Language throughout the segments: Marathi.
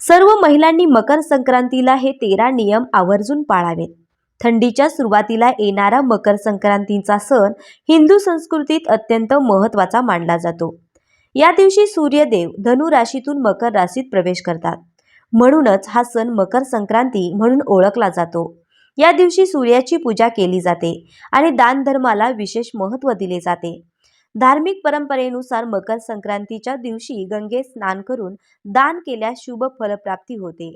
सर्व महिलांनी मकर संक्रांतीला हे तेरा नियम आवर्जून पाळावेत. थंडीच्या सुरुवातीला येणारा मकर संक्रांतीचा सण हिंदू संस्कृतीत अत्यंत महत्त्वाचा मानला जातो. या दिवशी सूर्यदेव धनु राशीतून मकर राशीत प्रवेश करतात. म्हणूनच हा सण मकर संक्रांती म्हणून ओळखला जातो. या दिवशी सूर्याची पूजा केली जाते आणि दानधर्माला विशेष महत्त्व दिले जाते. धार्मिक परंपरेनुसार मकर संक्रांतीच्या दिवशी गंगेत स्नान करून दान केल्यास शुभ फलप्राप्ती होते.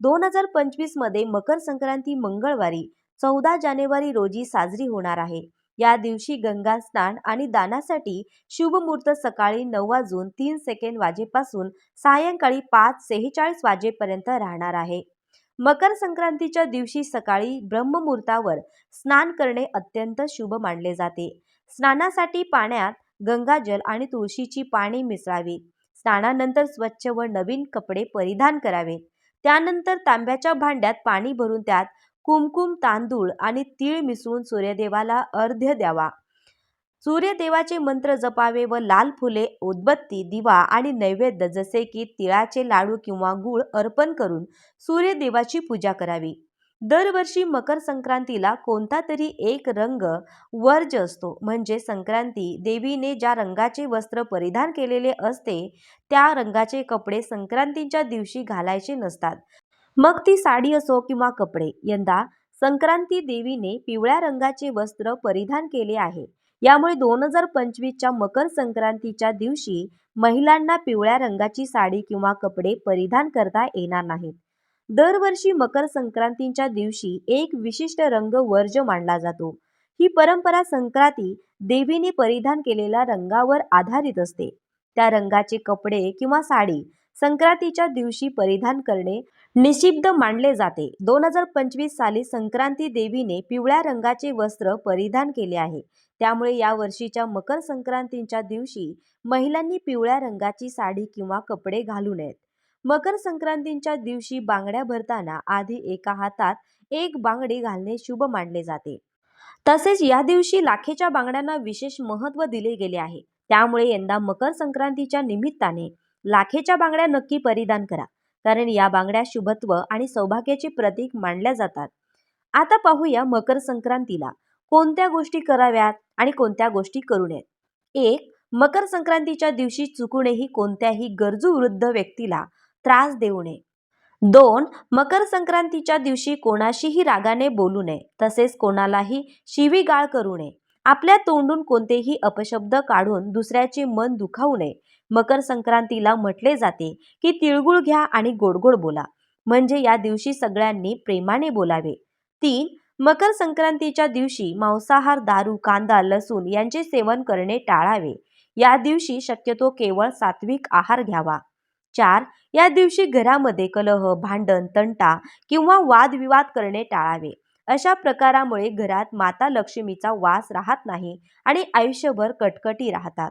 दोन हजार पंचवीसमध्ये मकर संक्रांती मंगळवारी चौदा जानेवारी रोजी साजरी होणार आहे. या दिवशी गंगा स्नान आणि दानासाठी शुभ मुहूर्त सकाळी नऊ वाजून तीन सेकंड वाजेपासून सायंकाळी पाच सेहेचाळीस वाजेपर्यंत राहणार आहे. मकर संक्रांतीच्या दिवशी सकाळी ब्रह्ममुहूर्तावर स्नान करणे अत्यंत शुभ मानले जाते. स्नानासाठी पाण्यात गंगाजल आणि तुळशीची पाने मिसळावी. स्नानानंतर स्वच्छ व नवीन कपडे परिधान करावे. त्यानंतर तांब्याच्या भांड्यात पाणी भरून त्यात कुमकुम तांदूळ आणि तीळ मिसळून सूर्यदेवाला अर्ध्य द्यावा. सूर्यदेवाचे मंत्र जपावे व लाल फुले उदबत्ती दिवा आणि नैवेद्य जसे की तिळाचे लाडू किंवा गूळ अर्पण करून सूर्यदेवाची पूजा करावी. दरवर्षी मकर संक्रांतीला कोणता तरी एक रंग वर्ज असतो. म्हणजे संक्रांती देवीने ज्या रंगाचे वस्त्र परिधान केलेले असते त्या रंगाचे कपडे संक्रांतीच्या दिवशी घालायचे नसतात. मग ती साडी असो किंवा कपडे यंदा संक्रांती देवीने पिवळ्या रंगाचे वस्त्र परिधान केले आहे. यामुळे दोन हजार पंचवीसच्या मकर संक्रांतीच्या दिवशी महिलांना पिवळ्या रंगाची साडी किंवा कपडे परिधान करता येणार नाहीत. दरवर्षी मकर संक्रांतीच्या दिवशी एक विशिष्ट रंग वर्ज मानला जातो. ही परंपरा संक्रांती देवीने परिधान केलेल्या रंगावर आधारित असते. त्या रंगाचे कपडे किंवा साडी संक्रांतीच्या दिवशी परिधान करणे निषिद्ध मानले जाते. दोन हजार पंचवीस साली संक्रांती देवीने पिवळ्या रंगाचे वस्त्र परिधान केले आहे. त्यामुळे या वर्षीच्या मकर संक्रांतीच्या दिवशी महिलांनी पिवळ्या रंगाची साडी किंवा कपडे घालू नयेत. मकर संक्रांतीच्या दिवशी बांगड्या भरताना आधी एका हातात एक बांगडी घालणे शुभ मानले जाते. तसेच या दिवशी लाखेच्या बांगड्यांना विशेष महत्त्व दिले गेले आहे. त्यामुळे यंदा मकर संक्रांतीच्या निमित्ताने लाखेच्या बांगड्या नक्की परिधान करा. कारण या बांगड्या शुभत्व आणि सौभाग्याचे प्रतीक मानल्या जातात. आता पाहूया मकर संक्रांतीला कोणत्या गोष्टी कराव्यात आणि कोणत्या गोष्टी करू नयेत. एक मकर संक्रांतीच्या दिवशी चुकूनही कोणत्याही गरजू वृद्ध व्यक्तीला त्रास देऊ नये. दोन मकर संक्रांतीच्या दिवशी कोणाशीही रागाने बोलू नये तसेच कोणालाही शिवीगाळ करू नये. आपल्या तोंडून कोणतेही अपशब्द काढून दुसऱ्याचे मन दुखावू नये. मकर संक्रांतीला म्हटले जाते की तिळगुळ घ्या आणि गोडगोड बोला. म्हणजे या दिवशी सगळ्यांनी प्रेमाने बोलावे. तीन मकर संक्रांतीच्या दिवशी मांसाहार दारू कांदा लसूण यांचे सेवन करणे टाळावे. या दिवशी शक्यतो केवळ सात्विक आहार घ्यावा. चार या दिवशी घरामध्ये कलह भांडण तंटा किंवा वादविवाद करणे टाळावे. अशा प्रकारामुळे घरात माता लक्ष्मीचा वास राहत नाही आणि आयुष्यभर कटकटी राहतात.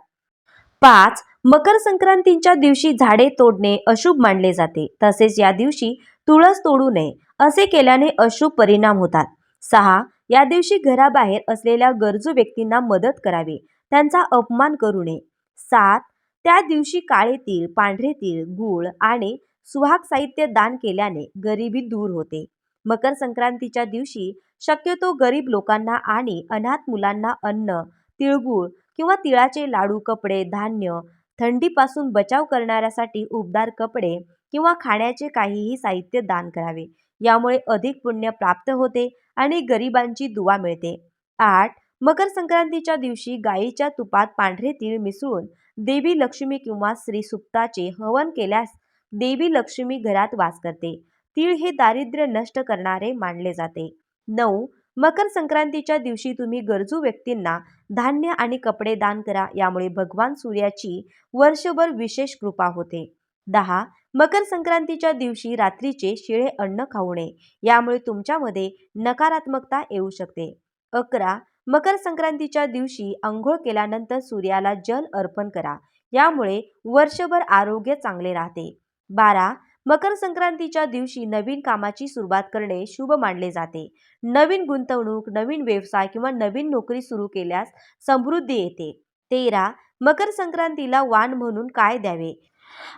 पाच मकर संक्रांतीच्या दिवशी झाडे तोडणे अशुभ मानले जाते. तसेच या दिवशी तुळस तोडू नये असे केल्याने अशुभ परिणाम होतात. सहा या दिवशी घराबाहेर असलेल्या गरजू व्यक्तींना मदत करावी. त्यांचा अपमान करू नये. सात त्या दिवशी काळे तीळ पांढरे तीळ गूळ आणि सुहाग साहित्य दान केल्याने गरिबी दूर होते. मकर संक्रांतीच्या दिवशी शक्यतो गरीब लोकांना आणि अनाथ मुलांना अन्न तिळगुळ किंवा तिळाचे लाडू कपडे धान्य थंडीपासून बचाव करणाऱ्यासाठी उबदार कपडे किंवा खाण्याचे काहीही साहित्य दान करावे. यामुळे अधिक पुण्य प्राप्त होते आणि गरिबांची दुवा मिळते. आठ मकर संक्रांतीच्या दिवशी गायीच्या तुपात पांढरे तीळ मिसळून देवी लक्ष्मी किंवा श्री सुक्ताचे हवन केल्यास देवी लक्ष्मी घरात वास करते. तीळ हे दारिद्र्य नष्ट करणारे मानले जाते. नऊ मकर संक्रांतीच्या दिवशी तुम्ही गरजू व्यक्तींना धान्य आणि कपडे दान करा यामुळे भगवान सूर्याची वर्षभर विशेष कृपा होते. दहा मकर संक्रांतीच्या दिवशी रात्रीचे शिळे अन्न खाऊ नये यामुळे तुमच्यामध्ये नकारात्मकता येऊ शकते. अकरा मकर संक्रांतीच्या दिवशी आंघोळ केल्यानंतर सूर्याला जल अर्पण करा. यामुळे वर्षभर आरोग्य चांगले राहते. बारा मकर संक्रांतीच्या दिवशी नवीन कामाची सुरुवात करणे शुभ मानले जाते. नवीन गुंतवणूक नवीन व्यवसाय किंवा नवीन नोकरी सुरू केल्यास समृद्धी येते. तेरा मकर संक्रांतीला वाण म्हणून काय द्यावे?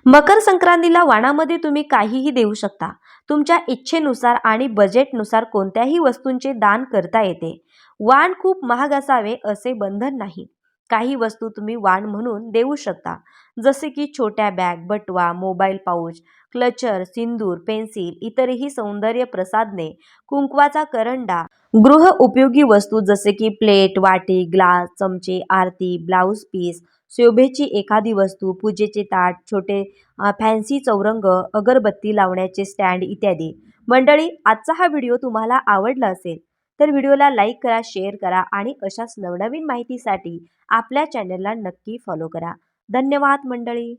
मकर संक्रांतीला वाणामध्ये तुम्ही काहीही देऊ शकता. तुमच्या इच्छेनुसार आणि बजेटनुसार कोणत्याही वस्तूंचे दान करता येते. वाण खूप महाग असावे असे बंधन नाही. काही वस्तू तुम्ही वाण म्हणून देऊ शकता. जसे की छोट्या बॅग बटवा mobile pouch clutcher sindoor pencil इतरही सौंदर्य प्रसाधने कुंकवाचा करंडा गृह उपयोगी वस्तू जसे की प्लेट वाटी ग्लास चमचे आरती ब्लाऊज पीस शोभेची एखादी वस्तू पूजेचे ताट छोटे फॅन्सी चौरंग अगरबत्ती लावण्याचे स्टँड इत्यादी. मंडळी आजचा हा व्हिडिओ तुम्हाला आवडला असेल तर व्हिडिओला लाईक करा शेअर करा आणि अशाच नवनवीन माहितीसाठी आपल्या चॅनलला नक्की फॉलो करा. धन्यवाद मंडळी.